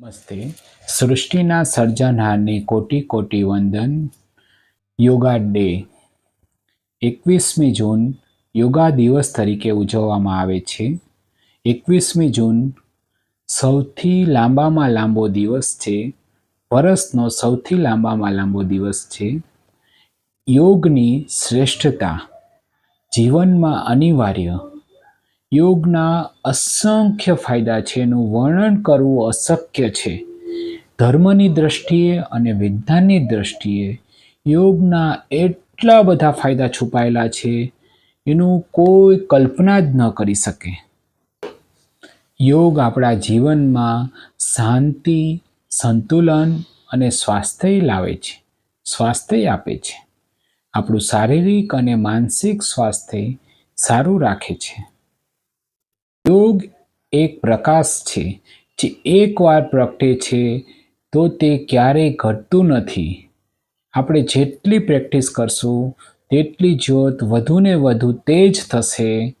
નમસ્તે. સૃષ્ટિના સર્જનહારને કોટી કોટી વંદન. યોગા ડે. એકવીસમી જૂન યોગા દિવસ તરીકે ઉજવવામાં આવે છે. એકવીસમી જૂન સૌથી લાંબામાં લાંબો દિવસ છે. વર્ષનો સૌથી લાંબામાં લાંબો દિવસ છે. યોગની શ્રેષ્ઠતા જીવનમાં અનિવાર્ય યોગના અસંખ્ય ફાયદા છે, એનું વર્ણન કરવું અશક્ય છે. ધર્મની દ્રષ્ટિએ અને વિજ્ઞાનની દ્રષ્ટિએ યોગના એટલા બધા ફાયદા છુપાયેલા છે, એનું કોઈ કલ્પના જ ન કરી શકે. યોગ આપણા જીવનમાં શાંતિ, સંતુલન અને સ્વાસ્થ્ય લાવે છે, સ્વાસ્થ્ય આપે છે. આપણું શારીરિક અને માનસિક સ્વાસ્થ્ય સારું રાખે છે. યોગ એક પ્રકાશ છે જે એકવાર પ્રગટે છે તો તે ક્યારેય ઘટતું નથી. આપણે જેટલી પ્રેક્ટિસ કરશું, તેટલી જ્યોત વધુને વધુ તેજ થશે.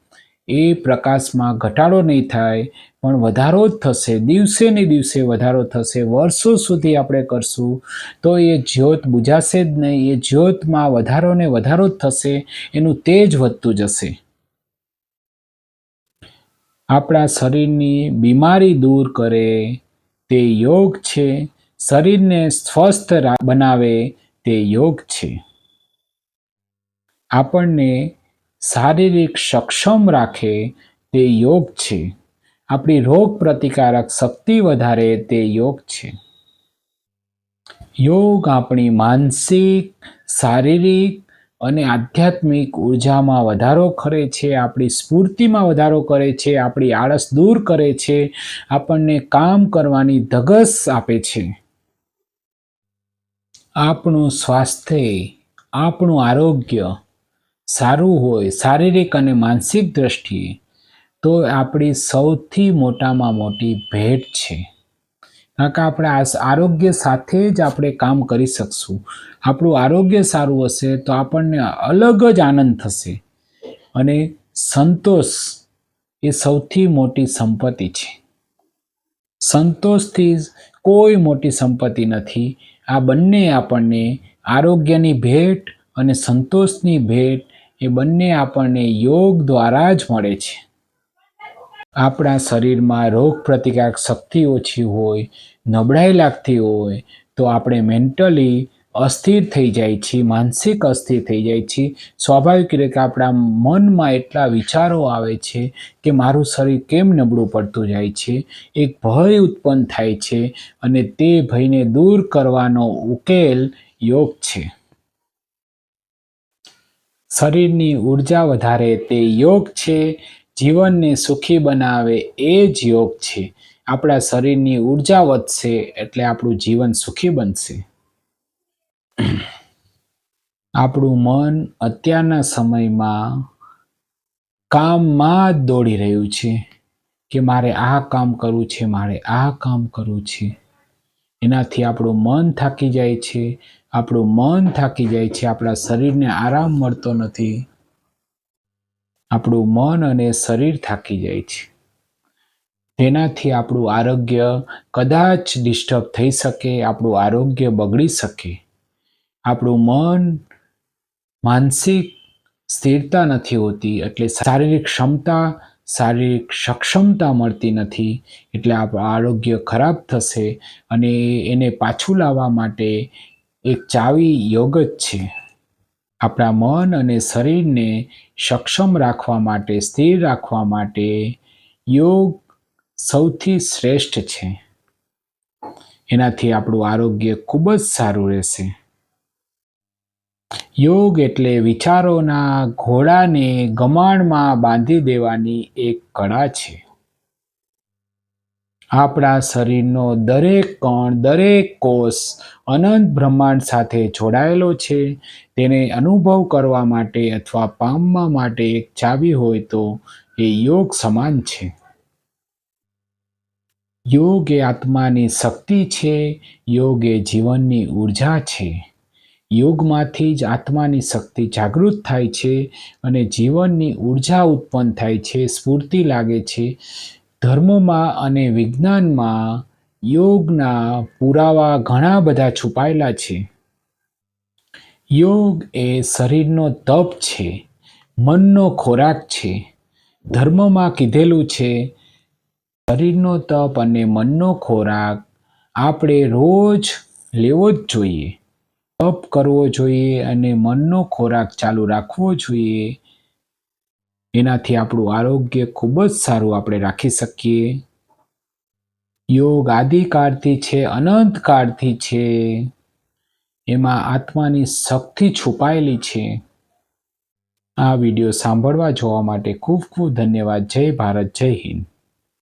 એ પ્રકાશમાં ઘટાડો નહીં થાય, પણ વધારો જ થશે. દિવસે ને દિવસે વધારો થશે. વર્ષો સુધી આપણે કરશું, તો એ જ્યોત બુજાશે જ નહીં. એ જ્યોતમાં વધારો ને વધારો જ થશે. એનું તેજ વધતું જશે. આપણા શરીરની બીમારી દૂર કરે, તે યોગ છે. શરીરને સ્વસ્થ બનાવે, તે યોગ છે. આપણને શારીરિક સક્ષમ રાખે, તે યોગ છે. આપણી રોગ પ્રતિકારક શક્તિ વધારે, તે યોગ છે. યોગ આપણી માનસિક, શારીરિક અને આધ્યાત્મિક ઉર્જામાં વધારો કરે છે, આપણી સ્ફૂર્તિમાં વધારો કરે છે, આપણી આળસ દૂર કરે છે, આપણને કામ કરવાની ધગસ આપે છે. આપણું સ્વાસ્થ્ય, આપણું આરોગ્ય સારું હોય, શારીરિક અને માનસિક દ્રષ્ટિએ, તો આપણી સૌથી મોટામાં મોટી ભેટ છે. કારણ આપણે આરોગ્ય સાથે જ આપણે કામ કરી શકશું. આપણું આરોગ્ય સારું હશે તો આપણને અલગ જ આનંદ થશે. અને સંતોષ એ સૌથી મોટી સંપત્તિ છે. સંતોષથી કોઈ મોટી સંપત્તિ નથી. આ બંને આપણને આરોગ્યની ભેટ અને સંતોષની ભેટ એ બંને આપણને યોગ દ્વારા જ મળે છે. આપણા શરીરમાં રોગ પ્રતિકારક શક્તિ ઓછી હોય, નબળાઈ લાગતી હોય, તો આપણે મેન્ટલી અસ્થિર થઈ જાય છે માનસિક અસ્થિર થઈ જાય છે સ્વાભાવિક રીતે આપણા મનમાં એટલા વિચારો આવે છે કે મારું શરીર કેમ નબળું પડતું જાય છે? એક ભય ઉત્પન્ન થાય છે અને તે ભયને દૂર કરવાનો ઉકેલ યોગ છે. શરીરની ઊર્જા વધારે તે યોગ છે. જીવનને સુખી બનાવે એ જ યોગ છે. આપણા શરીરની ઊર્જા વધશે એટલે આપણું જીવન સુખી બનશે. આપણું મન અત્યારના સમયમાં કામમાં જ દોડી રહ્યું છે કે મારે આ કામ કરવું છે, મારે આ કામ કરવું છે. એનાથી આપણું મન થાકી જાય છે. આપણું મન થાકી જાય છે. આપણા શરીરને આરામ મળતો નથી. આપણું મન અને શરીર થાકી જાય છે. તેનાથી આપણું આરોગ્ય કદાચ ડિસ્ટર્બ થઈ શકે, આપણું આરોગ્ય બગડી શકે. આપણું મન માનસિક સ્થિરતા નથી હોતી, એટલે શારીરિક ક્ષમતા, શારીરિક સક્ષમતા મળતી નથી, એટલે આપણું આરોગ્ય ખરાબ થશે અને એને પાછું લાવવા માટે એક ચાવી યોગ જ છે. આપણા મન અને શરીરને સક્ષમ રાખવા માટે, સ્થિર રાખવા માટે યોગ સૌથી શ્રેષ્ઠ છે. એનાથી આપણું આરોગ્ય ખૂબ જ સારું રહેશે. યોગ એટલે વિચારોના ઘોડાને ગમાણમાં બાંધી દેવાની એક કળા છે. આપણા શરીરનો દરેક કણ, દરેક કોષ અનંત બ્રહ્માંડ સાથે જોડાયેલો છે. તેને અનુભવ કરવા માટે અથવા પામવા માટે એક ચાવી હોય તો એ યોગ સમાન છે. યોગ એ આત્માની શક્તિ છે. યોગ એ જીવનની ઊર્જા છે. યોગમાંથી જ આત્માની શક્તિ જાગૃત થાય છે અને જીવનની ઊર્જા ઉત્પન્ન થાય છે, સ્ફૂર્તિ લાગે છે. ધર્મમાં અને વિજ્ઞાનમાં યોગના પુરાવા ઘણા બધા છુપાયેલા છે. યોગ એ શરીરનો તપ છે, મનનો ખોરાક છે, ધર્મમાં કીધેલું છે, શરીરનો તપ અને મનનો ખોરાક આપણે રોજ લેવો જ જોઈએ. તપ કરવો જોઈએ અને મનનો ખોરાક ચાલુ રાખવો જોઈએ. એનાથી આપણું આરોગ્ય ખૂબ જ સારું આપણે રાખી શકીએ. યોગ આદિકાળથી છે અનંત કાળથી છે. એમાં આત્માની શક્તિ છુપાયેલી છે. આ વીડિયો સાંભળવા જોવા માટે ખૂબ ખૂબ ધન્યવાદ. જય ભારત, જય હિન્દ.